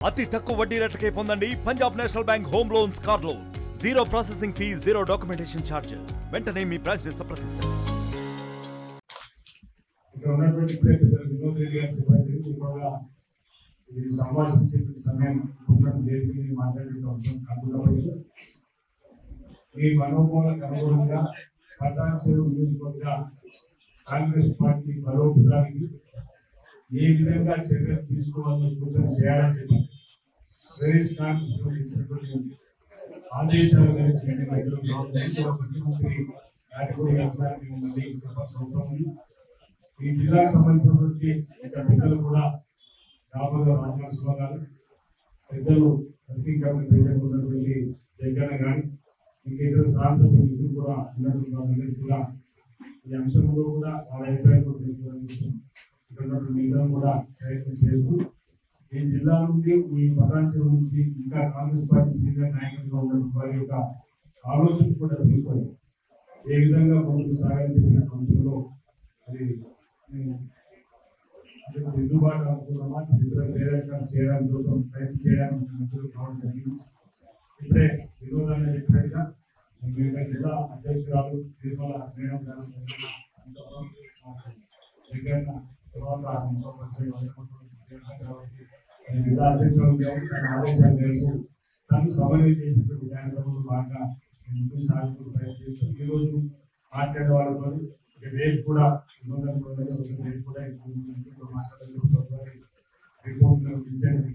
అతి తక్కువ వడ్డీ రేట్లకే పొందండి Punjab National Bank home loans car loans. Zero processing fee zero documentation charges వెంటనే మీ బ్రాంచ్ని సంప్రదించండి. ఇక్కడ ఉన్నటువంటి వినోద్ రెడ్డి గారు చెప్పారు ఎక్కువగా సంభాషించే సమయం దేనికి అవసరం కాకుండా ఈ మనోభావాలకు అనుగుణంగా పట్టణ చెరువు నియోజకవర్గ కాంగ్రెస్ పార్టీ బలోపేతానికి ఏ విధంగా చర్యలు తీసుకోవాలో సూచన చేయాలని చెప్పి ప్రదేశ్ కాంగ్రెస్ కమిటీ ఈ కూడా ముఖ్యమంత్రి ఈ జిల్లాకు సంబంధించినటువంటి పెద్దలు కూడా దామోదర రాజనరసింహ గారు పెద్దలు ప్రతి కమిటీ ఉన్నటువంటి జగన్ కానీ ఇంకా ఇతర శాసనసభ్యులు కూడా ఉన్నటువంటి వాళ్ళందరికీ కూడా ఈ అంశంలో కూడా వాళ్ళ అభిప్రాయం కూడా తెలుసుకోవడానికి ఇక్కడ ఉన్నటువంటి మిగతా కూడా ప్రయత్నం చేస్తూ ఈ జిల్లా నుండి ఈ పటాంచం నుంచి ఇంకా కాంగ్రెస్ పార్టీ సీనియర్ నాయకులుగా ఉన్నటువంటి వారి యొక్క ఆలోచన కూడా తీసుకొని ఏ విధంగా ముందుకు సాగాలని చెప్పిన అంశంలో అది దిద్దుబాటు అనుకున్నామా? ఇతర ప్రేరకం చేయడానికి కోసం ప్రయత్నం చేయడానికి మంత్రులు కావడం జరిగింది. ఇప్పుడే వినోదాన్ని చెప్పినట్టుగా మీ యొక్క జిల్లా అధ్యక్షురాలు తిరుమల మేడం గారు తను సమన్వయం చేసినటువంటి కార్యక్రమంలో ముందుకు ప్రయత్నిస్తాం మాట్లాడే వాళ్ళతో రేపు కూడా రేపు కూడా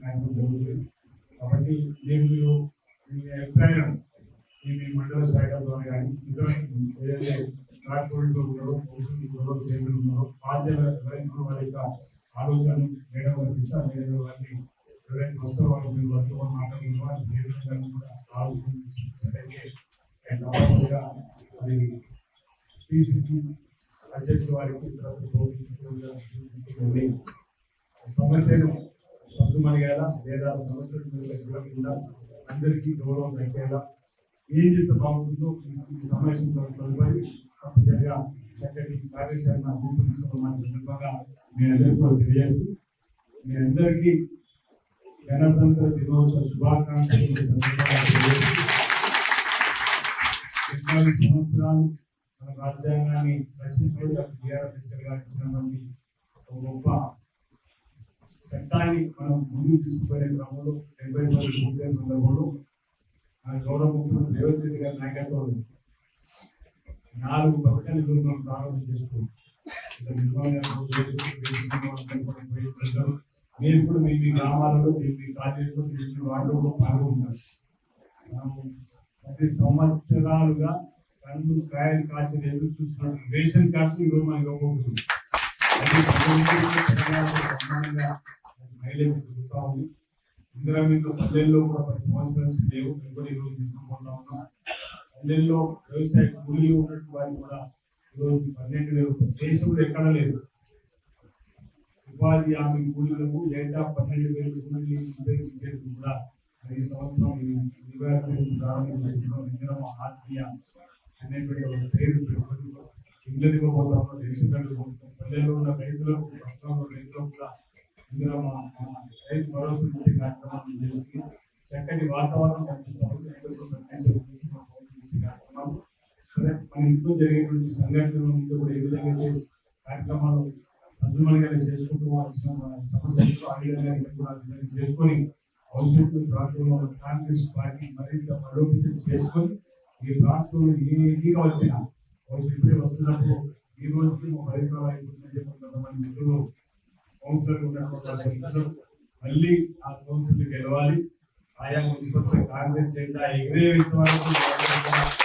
కార్యక్రమం జరుగుతుంది కాబట్టి నేను మీరు మీ అభిప్రాయం మీ మండల శాఖ ద్వారా కానీ ఇతర ఏదైతే ఉన్నారో ఉన్నారో బాధ్యత యొక్క ఆలోచన మేడం వారికి ఇస్తారు వారిని ఎవరైతే వస్తారో వాళ్ళు మీరు వర్గంలో మాట్లాడుతున్న వారి చైర్మన్ కూడా ఆలోచించినట్లయితే అండ్ అది పిసిసి అధ్యక్షుల వారికి సమస్యను సర్దుమడిగేలా లేదా సమస్యలు అందరికీ గౌరవం పెట్టేలా ఏం చేస్తే బాగుంటుందో ఈ సమావేశం తదుపరి తప్పనిసరిగా చక్కటి కార్యాచరణ రూపొందిస్తున్న సందర్భంగా నేను ఎదుర్కొని కూడా తెలియజేస్తూ మీ అందరికీ గణతంత్ర దినోత్సవ శుభాకాంక్షలు ఈ సంవత్సరాలు మన రాజ్యాంగాన్ని రచించడం డాక్టర్ బిఆర్ అంబేద్కర్ గారు ఇచ్చినటువంటి ఒక గొప్ప చట్టాన్ని మనం ముందుకు తీసుకుపోయే క్రమంలో డెబ్బై సంవత్సరాలు పూర్తయిన సందర్భంలో మన గౌరవ ముఖ్యమంత్రి రేవంత్ రెడ్డి గారి నాయకత్వంలో నాలుగు పథకాలు మనం ప్రారంభం చేసుకుంటాం ఇలా కూడా మీరు కూడా మీ మీ గ్రామాలలో మీ మీ కాలేజీలో మీ మీ వార్డులో పాల్గొంటారు మనము పది సంవత్సరాలుగా కళ్ళు కాయలు కాచిన ఎదురు చూస్తున్న రేషన్ కార్డు ఈరోజు మనకి ఇవ్వబోతుంది. అది ప్రజలకి మైలేజ్ దొరుకుతా ఉంది. ఇందిరా పల్లెల్లో కూడా పది సంవత్సరాల నుంచి లేవు. మేము కూడా ఈరోజు తీసుకుంటా ఉన్నాం. పల్లెల్లో వ్యవసాయ కూలీలు ఉన్నట్టు వారికి కూడా ఈరోజు పన్నెండు వేలు దేశంలో ఎక్కడ లేదు. ఉపాధి హామీ కూలీలకు ఏటా పన్నెండు వేల కూలీలు ఉపయోగించేందుకు కూడా ఈ సంవత్సరం ఈ ఆత్మీయ అనేటువంటి ఒక పేరు పెట్టుకొని ఇల్లు ఇవ్వబోతాము పల్లెల్లో ఉన్న రైతులకు రాష్ట్రంలో రైతులకు కూడా ఇందిరమ్మ రైతు భరోసా ఇచ్చే కార్యక్రమాన్ని చేసి చక్కటి వాతావరణం కల్పిస్తాము రైతులకు సంబంధించిన చేసే కార్యక్రమాలు సరే మన ఇంట్లో జరిగినటువంటి సంఘటనలు ఇంట్లో కూడా ఏ విధంగా కార్యక్రమాలు సద్దుమణిగా చేసుకుంటూ వచ్చిన సమస్యలు ఆ కూడా చేసుకొని భవిష్యత్తు ప్రాంతంలో కాంగ్రెస్ పార్టీ మరింత బలోపేతం చేసుకొని ఈ ప్రాంతంలో ఏ ఎన్నిక వచ్చినా భవిష్యత్తులో వస్తున్నప్పుడు ఈ రోజుకి మా పరిపాలన అయిపోతుందని చెప్పి కొంతమంది మిత్రులు కౌన్సిలర్ మళ్ళీ ఆ కౌన్సిల్ గెలవాలి. ఆయా మున్సిపల్ కాంగ్రెస్ జెండా ఎగిరే వ్యక్తి